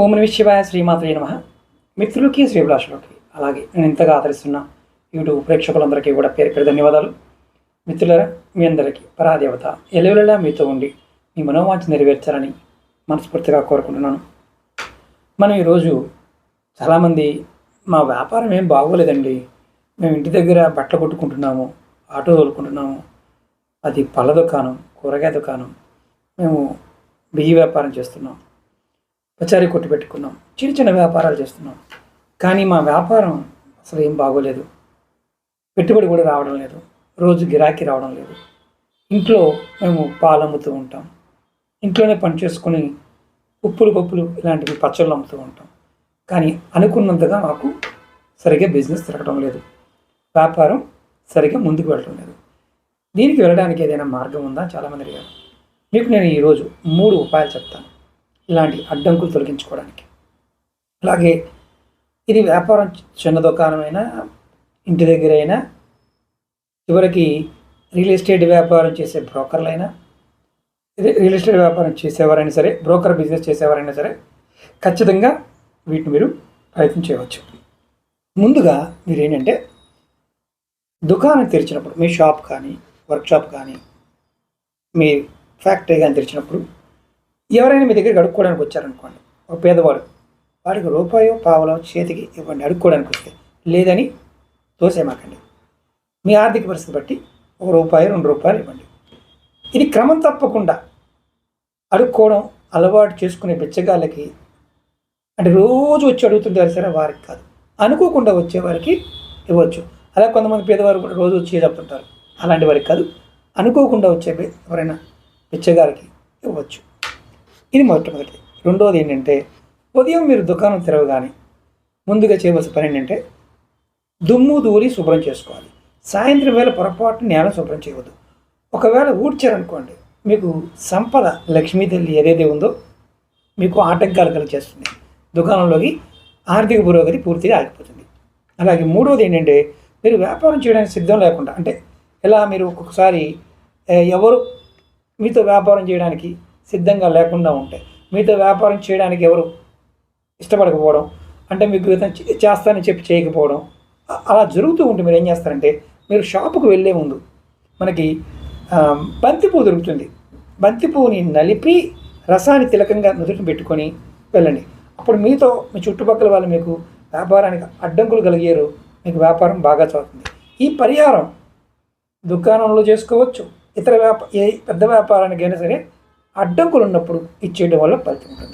ఓం నమ శివాయ శ్రీమాత్రే నమ. మిత్రులకి శ్రీభిలాషులకి అలాగే నేను ఇంతగా ఆదరిస్తున్న యూట్యూబ్ ప్రేక్షకులందరికీ కూడా పేరు పేరు ధన్యవాదాలు. మిత్రులరా మీ అందరికీ పరాదేవత ఎలవెలలా మీతో ఉండి మీ మనోవాంఛ నెరవేర్చాలని మనస్ఫూర్తిగా కోరుకుంటున్నాను. మనం ఈరోజు చాలామంది మా వ్యాపారం ఏం బాగోలేదండి. మేము ఇంటి దగ్గర బట్టలు కొట్టుకుంటున్నాము ఆటో తోలుకుంటున్నాము అది పళ్ళ దుకాణం కూరగాయ దుకాణం మేము బియ్య వ్యాపారం చేస్తున్నాం. పచారీ కొట్టు పెట్టుకున్నాం. చిన్న చిన్న వ్యాపారాలు చేస్తున్నాం. కానీ మా వ్యాపారం అసలు ఏం బాగోలేదు. పెట్టుబడి కూడా రావడం లేదు. రోజు గిరాకీ రావడం లేదు. ఇంట్లో మేము పాలు అమ్ముతూ ఉంటాం. ఇంట్లోనే పని చేసుకుని ఉప్పులు పప్పులు ఇలాంటివి పచ్చళ్ళు అమ్ముతూ ఉంటాం. కానీ అనుకున్నంతగా మాకు సరిగ్గా బిజినెస్ తిరగడం లేదు. వ్యాపారం సరిగ్గా ముందుకు వెళ్ళడం లేదు. దీనికి వెళ్ళడానికి ఏదైనా మార్గం ఉందా? చాలామంది అడిగారు. మీకు నేను ఈరోజు మూడు ఉపాయాలు చెప్తాను. ఇలాంటి అడ్డంకులు తొలగించుకోవడానికి. అలాగే ఇది వ్యాపారం చిన్న దుకాణమైనా ఇంటి దగ్గర అయినా చివరికి రియల్ ఎస్టేట్ వ్యాపారం చేసే బ్రోకర్లైనా రియల్ ఎస్టేట్ వ్యాపారం చేసేవారైనా సరే బ్రోకర్ బిజినెస్ చేసేవారైనా సరే ఖచ్చితంగా వీటిని మీరు ప్రయత్నం చేయవచ్చు. ముందుగా మీరు ఏంటంటే దుకాణం తెరిచినప్పుడు మీ షాప్ కానీ వర్క్షాప్ కానీ మీ ఫ్యాక్టరీ కానీ తెరిచినప్పుడు ఎవరైనా మీ దగ్గరికి అడుక్కోవడానికి వచ్చారనుకోండి ఒక పేదవాడు వాడికి రూపాయో పావలో చేతికి ఇవ్వండి అడుక్కోవడానికి వస్తే లేదని తోసేమాకండి మీ ఆర్థిక పరిస్థితి బట్టి ఒక రూపాయి రెండు రూపాయలు ఇవ్వండి. ఇది క్రమం తప్పకుండా అడుక్కోవడం అలవాటు చేసుకునే బిచ్చగాళ్ళకి అంటే రోజు వచ్చి అడుగుతుంటారు సరే వారికి కాదు. అనుకోకుండా వచ్చేవారికి ఇవ్వచ్చు. అలా కొంతమంది పేదవారు కూడా రోజు వచ్చి చెప్తుంటారు అలాంటి వారికి కాదు. అనుకోకుండా వచ్చే ఎవరైనా బిచ్చగారికి ఇవ్వచ్చు. ఇది మొట్టమొదటి. రెండవది ఏంటంటే ఉదయం మీరు దుకాణం తెరవగానే ముందుగా చేయవలసిన పని ఏంటంటే దుమ్ము దూరి శుభ్రం చేసుకోవాలి. సాయంత్రం వేళ పొరపాటు నేల శుభ్రం చేయవద్దు. ఒకవేళ ఊడ్చారనుకోండి మీకు సంపద లక్ష్మీ తల్లి ఏదైతే ఉందో మీకు ఆటంకాలు కలిగేస్తుంది దుకాణంలోకి ఆర్థిక పురోగతి పూర్తిగా ఆగిపోతుంది. అలాగే మూడవది ఏంటంటే మీరు వ్యాపారం చేయడానికి సిద్ధం లేకుండా అంటే ఇలా మీరు ఒక్కొక్కసారి ఎవరు మీతో వ్యాపారం చేయడానికి సిద్ధంగా లేకుండా ఉంటాయి మీతో వ్యాపారం చేయడానికి ఎవరు ఇష్టపడకపోవడం అంటే మీకు ఇతను చేస్తానని చెప్పి చేయకపోవడం అలా జరుగుతూ ఉంటే మీరు ఏం చేస్తారంటే మీరు షాపుకు వెళ్ళే ముందు మనకి బంతిపూ దొరుకుతుంది. బంతిపూని నలిపి రసాన్ని తిలకంగా నుదుటిని పెట్టుకొని వెళ్ళండి. అప్పుడు మీతో మీ చుట్టుపక్కల వాళ్ళు మీకు వ్యాపారానికి అడ్డంకులు కలిగారు మీకు వ్యాపారం బాగా చదువుతుంది. ఈ పరిహారం దుకాణంలో చేసుకోవచ్చు ఇతర వ్యాప ఏ పెద్ద వ్యాపారానికైనా సరే అడ్డంకులు ఉన్నప్పుడు ఇచ్చేయడం వల్ల ఫలితం ఉంటుంది.